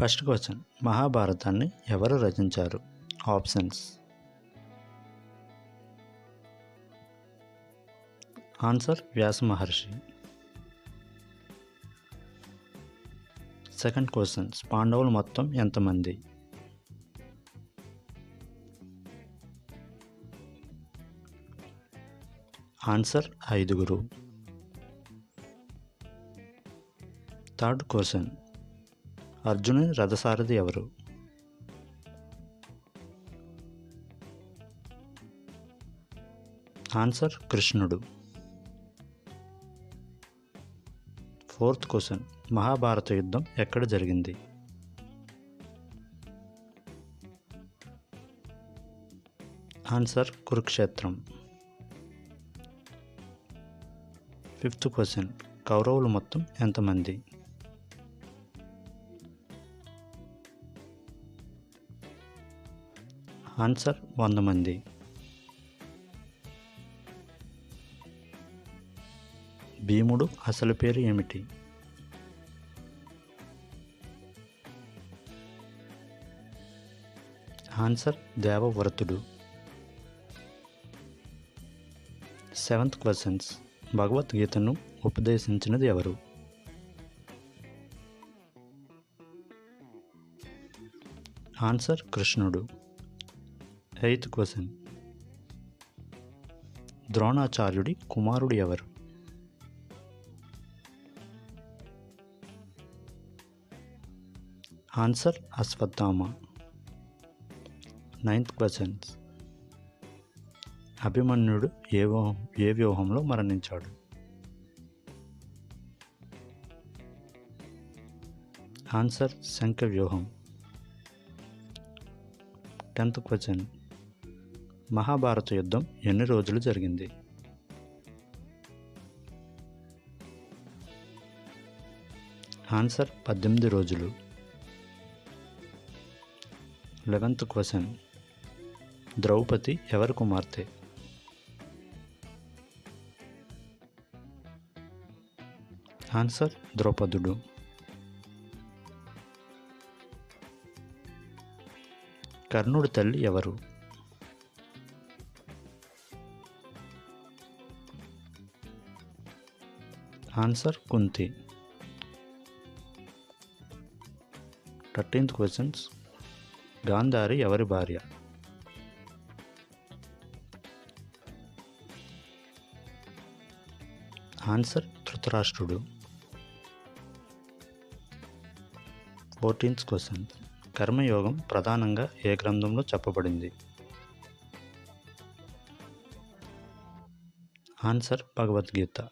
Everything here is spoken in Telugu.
First question. మహాభారతాన్ని ఎవరు రచించారు? Options. Answer Vyasa Maharshi. Second questions పాండవులు మొత్తం ఎంతమంది? ఆన్సర్ ఐదుగురు. Third question. అర్జునుని రథసారథి ఎవరు? ఆన్సర్ కృష్ణుడు. ఫోర్త్ క్వశ్చన్ మహాభారత యుద్ధం ఎక్కడ జరిగింది? ఆన్సర్ కురుక్షేత్రం. ఫిఫ్త్ క్వశ్చన్ కౌరవులు మొత్తం ఎంతమంది? ఆన్సర్ వంద మంది. భీముడు అసలు పేరు ఏమిటి? ఆన్సర్ దేవవ్రతుడు. Seventh questions. భగవద్గీతను ఉపదేశించినది ఎవరు? ఆన్సర్ కృష్ణుడు. ఎయిత్ క్వశ్చన్ ద్రోణాచార్యుడి కుమారుడు ఎవరు ఆన్సర్ అశ్వత్థామ నైన్త్ క్వశ్చన్స్ అభిమన్యుడు ఏ ఏ వ్యూహంలో మరణించాడు? ఆన్సర్ శంఖ వ్యూహం. టెన్త్ క్వశ్చన్ మహాభారత యుద్ధం ఎన్ని రోజులు జరిగింది? ఆన్సర్ పద్దెనిమిది రోజులు. Eleventh question. ద్రౌపది ఎవరి కుమార్తె? ఆన్సర్ ద్రౌపదుడు. కర్ణుడి తల్లి ఎవరు? Answer Kunti. Thirteenth questions. Gandhari ఎవరి భార్య? ఆన్సర్ ధృతరాష్ట్రుడు. Fourteenth question. కర్మయోగం ప్రధానంగా ఏ గ్రంథంలో చెప్పబడింది? ఆన్సర్ భగవద్గీత.